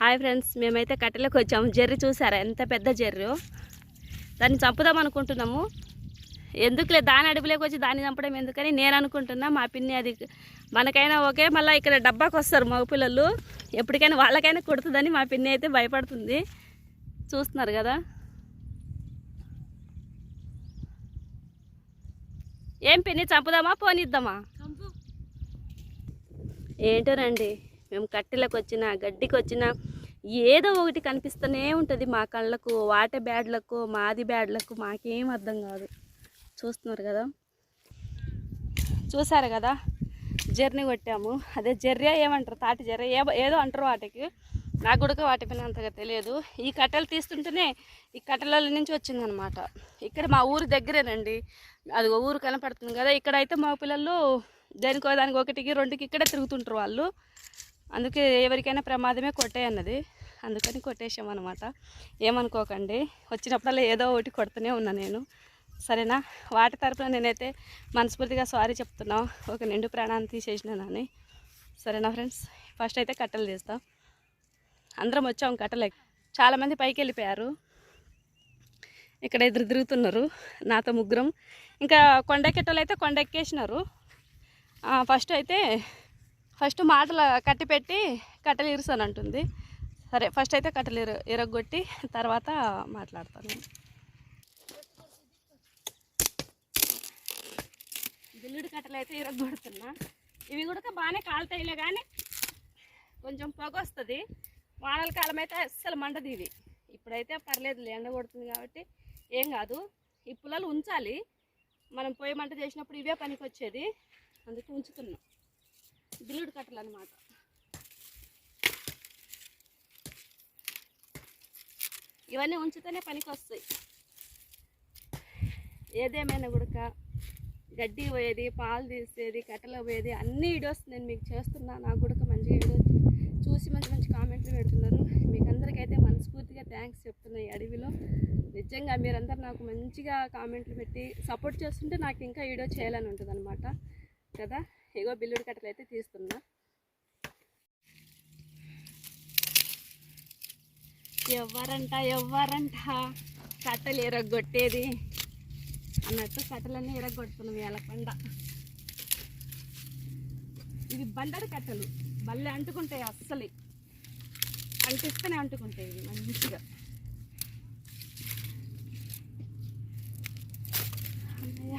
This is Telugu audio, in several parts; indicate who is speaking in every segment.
Speaker 1: హాయ్ ఫ్రెండ్స్ మేమైతే కట్టెలకు వచ్చాము. జెర్రీ చూసారా? ఎంత పెద్ద జెర్రీ. దాన్ని చంపుదాం అనుకుంటున్నాము. ఎందుకులే? దాని అడుపులోకి వచ్చి దాన్ని చంపడం ఎందుకని నేను అనుకుంటున్నా. మా పిన్ని అది మనకైనా ఓకే మళ్ళీ ఇక్కడ డబ్బాకి వస్తారు మగ పిల్లలు ఎప్పటికైనా వాళ్ళకైనా కొడుతుందని మా పిన్ని అయితే భయపడుతుంది. చూస్తున్నారు కదా? ఏం పిన్ని చంపుదామా? పోనిద్దామా? ఏంటోనండి మేము కట్టెలకు వచ్చిన గడ్డికి వచ్చిన ఏదో ఒకటి కనిపిస్తూనే ఉంటుంది మా కళ్ళకు. వాట బ్యాడ్లకు మాది బ్యాడ్లకు మాకేం అర్థం కాదు. చూస్తున్నారు కదా? చూసారు కదా? జర్నీ కొట్టాము. అదే జర్రియా ఏమంటారు? తాటి జర్ర ఏదో అంటారు వాటికి. నాకు కూడా వాటి పైన అంతగా తెలియదు. ఈ కట్టెలు తీస్తుంటేనే ఈ కట్టెల నుంచి వచ్చిందనమాట. ఇక్కడ మా ఊరు దగ్గరేనండి. అది ఒక ఊరు కనపడుతుంది కదా. ఇక్కడైతే మా పిల్లలు దానికో దానికి ఒకటికి రెండుకి ఇక్కడే తిరుగుతుంటారు వాళ్ళు. అందుకే ఎవరికైనా ప్రమాదమే కొట్టేయన్నది అందుకని కొట్టేసాం అనమాట ఏమనుకోకండి. వచ్చినప్పుడల్లా ఏదో ఒకటి కొడుతూనే ఉన్నా నేను. సరేనా? వాటి తరపున నేనైతే మనస్ఫూర్తిగా సారీ చెప్తున్నా. ఒక నిండు ప్రాణాన్ని తీసేసినానని సరేనా ఫ్రెండ్స్? ఫస్ట్ అయితే కట్టెలు తీస్తాం. అందరం వచ్చాం కట్టెలు. చాలామంది పైకి వెళ్ళిపోయారు. ఇక్కడ ఎదురు తిరుగుతున్నారు. నాతో ముగ్గురం. ఇంకా కొండెక్కేటోళ్ళు అయితే కొండ ఎక్కేసినారు. ఫస్ట్ అయితే ఫస్ట్ మాటలు కట్టి పెట్టి కట్టెలు ఇరుస్తాను అంటుంది సరే ఫస్ట్ అయితే కట్టెలు ఇర ఇరగొట్టి తర్వాత మాట్లాడతాను బిల్లుడి కట్టెలు అయితే ఇరగొడుతున్నా ఇవి కూడా బాగానే కాలుతాయిలే కానీ కొంచెం పొగ వస్తుంది. వానల కాలం అయితే అస్సలు మండదు ఇవి. ఇప్పుడైతే పర్లేదు ఎండ కొడుతుంది కాబట్టి ఏం కాదు. ఈ పుల్లలు ఉంచాలి. మనం పొయ్యి మంట చేసినప్పుడు ఇవే పనికి వచ్చేది అందుకే ఉంచుతున్నాం. బిల్లుడు కట్టలు అనమాట ఇవన్నీ ఉంచితేనే పనికి వస్తాయి ఏదేమైనా కూడా గడ్డి పోయేది పాలు తీసేది కట్టెలు పోయేది అన్ని వీడియోస్ నేను మీకు చేస్తున్నా. నాకు కూడా మంచిగా వీడియోస్ చూసి మంచి మంచి కామెంట్లు పెడుతున్నారు. మీకు అందరికైతే మనస్ఫూర్తిగా థ్యాంక్స్ చెప్తున్నా ఈ అడవిలో. నిజంగా మీరందరూ నాకు మంచిగా కామెంట్లు పెట్టి సపోర్ట్ చేస్తుంటే నాకు ఇంకా వీడియో చేయాలని ఉంటుంది అనమాట కదా? ఇగో బిల్లుడు కట్టలు అయితే తీస్తున్నా ఎవ్వరంట ఎవ్వరంట? కట్టెలు ఎరగొట్టేది అన్నట్టు కట్టెలన్నీ ఎరగొడుతున్నాం ఇవాళ పండ ఇవి బండరు కట్టెలు. బల్లె అంటుకుంటాయి అస్సలు. అంటిస్తేనే అంటుకుంటాయి మంచిగా. అన్నయ్య.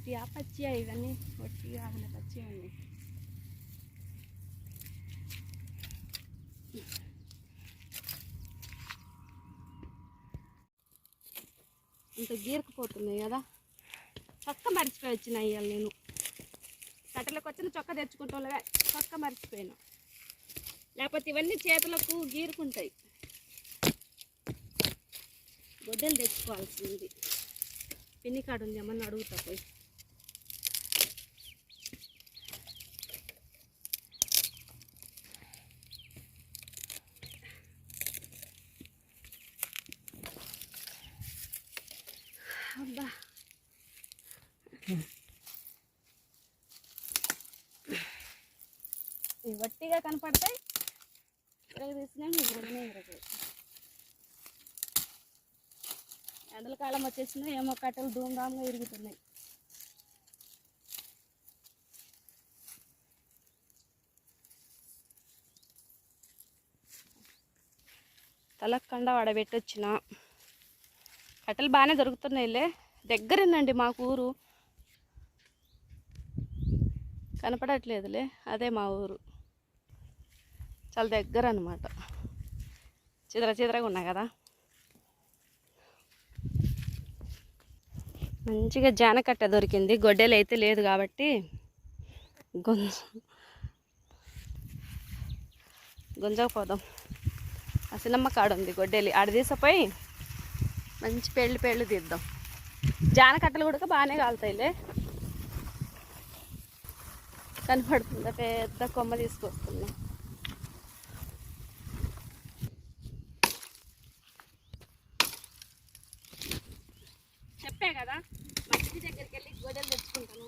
Speaker 1: ఇవి ఆ పచ్చి ఇవన్నీ ఒట్టి కావాలి పచ్చి ఉన్నాయి. ఇంత గీరకపోతున్నాయి కదా. చొక్క మర్చిపోయి వచ్చినాయి ఇవాళ నేను. కట్టెలకు వచ్చిన చొక్క తెచ్చుకుంటే చొక్క మర్చిపోయాను. లేకపోతే ఇవన్నీ చేతులకు గీరుకుంటాయి. గొడ్డలు తెచ్చుకోవాల్సింది. పిన్నికాడు ఉంది ఏమన్నా అడుగుతా పోయి అబ్బా ఇవి వట్టిగా కనపడతాయి. ఇరగ తీసినా ఇరగనే ఇరగవు ఎండల కాలం వచ్చేసినా ఏమో కట్టెలు ధూమ్ధామ్గా ఇరుగుతున్నాయి. తలక్కండ వడబెట్టొచ్చిన కట్టెలు బాగానే దొరుకుతున్నాయిలే. దగ్గరేనండి మాకు ఊరు. కనపడట్లేదులే అదే మా ఊరు. చాలా దగ్గర అనమాట చిదర చిదరగా ఉన్నాయి కదా. మంచిగా జానకట్ట దొరికింది. గొడ్డెలు అయితే లేదు కాబట్టి గొంజ గుంజకపోదాం. ఆ సినిమ్మ కాడ ఉంది గొడ్డెలి. ఆడ తీసపోయి మంచి పెళ్ళి పెళ్ళి తీద్దాం. జానకట్టలు కూడా బాగానే కాలుతాయిలే కనపడుతుందా? పెద్ద కొమ్మ తీసుకొస్తున్నాం. ఇంటి దగ్గరికి వెళ్ళి గొడవలు తెచ్చుకుంటాను.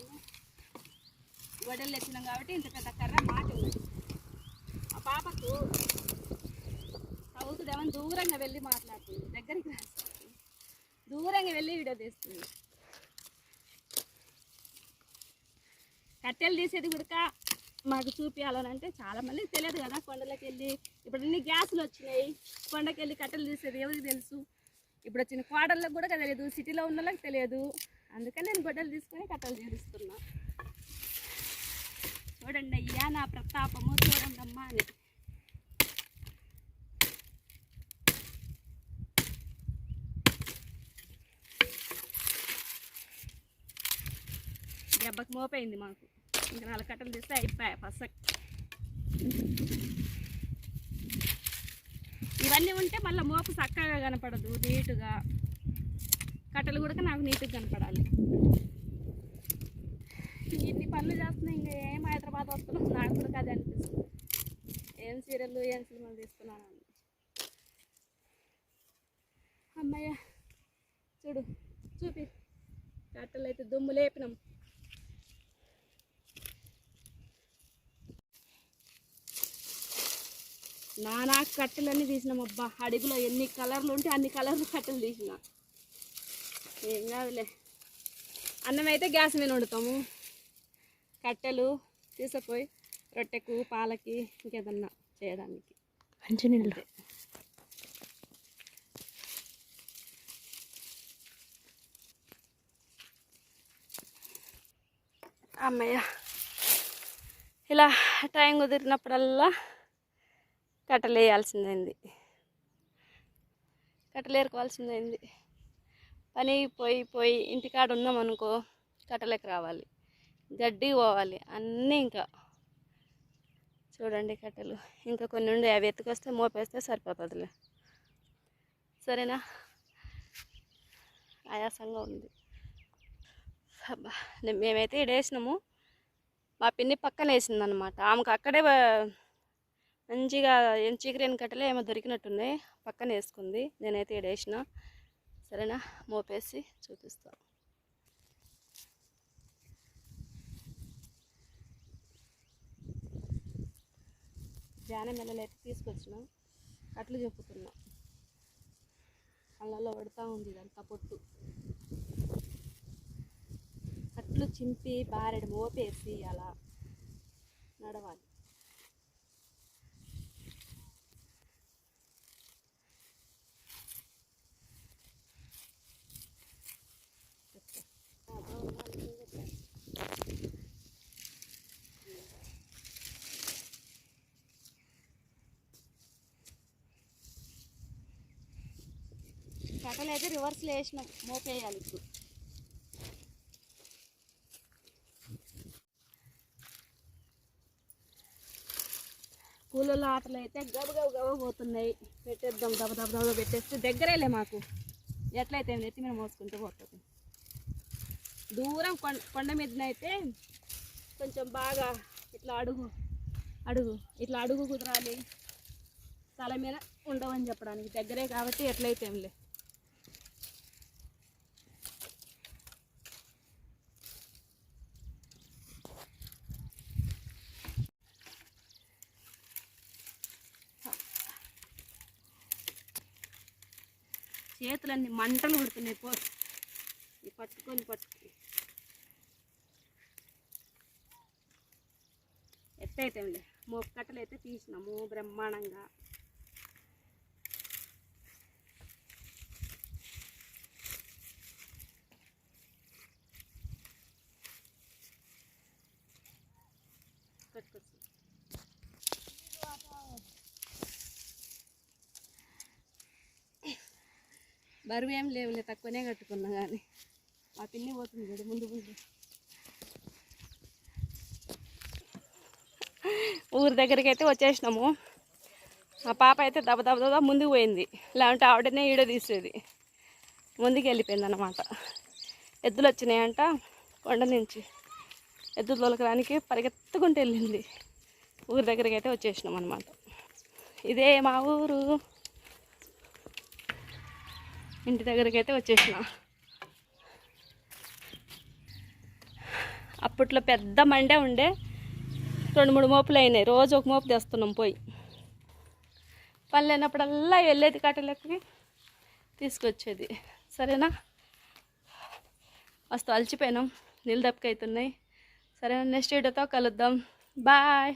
Speaker 1: గొడవలు తెచ్చినాం కాబట్టి ఇంత పెద్ద కర్ర మాటింది ఆ పాపకు చదువుతుందేమని దూరంగా వెళ్ళి మాట్లాడుతుంది. దగ్గరికి రాస్తుంది దూరంగా వెళ్ళి వీడియో తీస్తుంది. కట్టెలు తీసేది కూడా మాకు చూపించాలని అంటే చాలా మందికి తెలియదు కదా కొండలకి వెళ్ళి. ఇప్పుడు అన్ని గ్యాసులు వచ్చినాయి? కొండకి వెళ్ళి కట్టెలు తీసేది ఎవరికి తెలుసు? ఇప్పుడు వచ్చిన కోడళ్ళకు కూడా తెలియదు. సిటీలో ఉన్న వాళ్ళకి తెలియదు. అందుకని నేను గొడ్డలు తీసుకొని కట్టలు తీరుస్తున్నా. చూడండి అయ్యా నా ప్రతాపము చూడండి అమ్మా అని. దెబ్బకి మోపైంది మాకు. ఇంకా నాలుగు కట్టలు తీస్తే అయిపోయాయి పసక్ ఇవన్నీ ఉంటే మళ్ళీ మోపు చక్కగా కనపడదు నీటుగా. కట్టలు కూడా నాకు నీట్గా కనపడాలి. ఇన్ని పనులు చేస్తున్నా ఇంకా ఏం హైదరాబాద్ వస్తున్నాం నాకు కూడా అదే అనిపిస్తుంది. ఏం సీరియల్ ఏం సినిమాలు తీసుకున్నాను అమ్మయ్య చూడు చూపి. కట్టలు అయితే దుమ్ము లేపినాం. నానా కట్టెలన్నీ తీసినాం అబ్బా. అడుగులో ఎన్ని కలర్లు ఉంటే అన్ని కలర్లు కట్టెలు తీసినా. ఏం కాదులే. అన్నం అయితే గ్యాస్ మీద వండుతాము. కట్టెలు తీసుకుపోయి రొట్టెకు పాలకి ఇంకేదన్నా చేయడానికి.
Speaker 2: మంచినీళ్ళు
Speaker 1: అమ్మయ్య. ఇలా టైం కుదిరినప్పుడల్లా కట్టెలు వేయాల్సిందైంది. కట్టెలు ఏరుకోవాల్సిందైంది. పని పోయి పోయి ఇంటికాడ ఉన్నామనుకో కట్టెలకు రావాలి. గడ్డి పోవాలి. అన్నీ ఇంకా చూడండి కట్టెలు. ఇంకా కొన్ని ఉండే అవి ఎత్తుకొస్తే మోపేస్తే సరిపోతుందిలే. సరేనా? ఆయాసంగా ఉంది. అబ్బా మేమైతే ఇడేసినాము మా పిన్ని పక్కన వేసింది అనమాట ఆమెకు అక్కడే మంచిగా ఏం చీకరేని కట్టలే ఏమో దొరికినట్టున్నాయి. పక్కన వేసుకుంది. నేనైతే ఇడేసిన సరేనా? మోపేసి చూపిస్తాం ధ్యానం వెళ్ళలేక తీసుకొచ్చినాం కట్లు చెప్పుతున్నాం కళ్ళల్లో పడుతూ ఉంది ఇదంతా పొట్టు. కట్లు చింపి బారెడు మోపేసి అలా నడవాలి. కట్టలు అయితే రివర్స్లో వేసినాం. మోపేయాలి ఇప్పుడు. కూలలో ఆటలు అయితే గబ గబ గబ పోతున్నాయి. పెట్టేద్దాం దబ దబ దబ పెట్టేస్తే దగ్గరేలే మాకు. ఎట్లయితే ఎత్తి మీద మోసుకుంటూ పోతుంది దూరం కొండ కొండ మీదనైతే కొంచెం బాగా ఇట్లా అడుగు అడుగు ఇట్లా అడుగు కుదరాలి. తల మీద ఉండవని చెప్పడానికి దగ్గరే కాబట్టి ఎట్లయితే ఏంలే చేతులన్నీ మంటలు పుడుతున్నాయి పో. పట్టుకొని పట్టుకొని. ఎట్టయితే మోపు కట్టలు అయితే తీసినాము బ్రహ్మాండంగా. బరువు ఏం లేవులే తక్కువనే కట్టుకున్నా కానీ మా పిన్ని పోతుంది కదా ముందు ముందు. ఊరి దగ్గరికి అయితే వచ్చేసినాము. మా పాప అయితే దబ దబ దబ ముందుకు పోయింది. లేదంటే ఆవిడనే ఈడ తీసేది. ముందుకు వెళ్ళిపోయింది అనమాట ఎద్దులు వచ్చినాయంట కొండ నుంచి. ఎద్దులు తొలకడానికి పరిగెత్తుకుంటూ వెళ్ళింది. ఊరి దగ్గరికి అయితే వచ్చేసినాం అనమాట ఇదే మా ఊరు. ఇంటి దగ్గరికి అయితే వచ్చేసిన. అప్పట్లో పెద్ద మండే ఉండే రెండు మూడు మోపులు అయినాయి. రోజు ఒక మోపు తెస్తున్నాం పోయి. పని లేనప్పుడల్లా వెళ్ళేది కట్టలకి తీసుకొచ్చేది. సరేనా? మస్తు అలసిపోయినాం. నీళ్ళు దప్పకైతున్నాయి సరే నెక్స్ట్ వీడియోతో కలుద్దాం. బాయ్!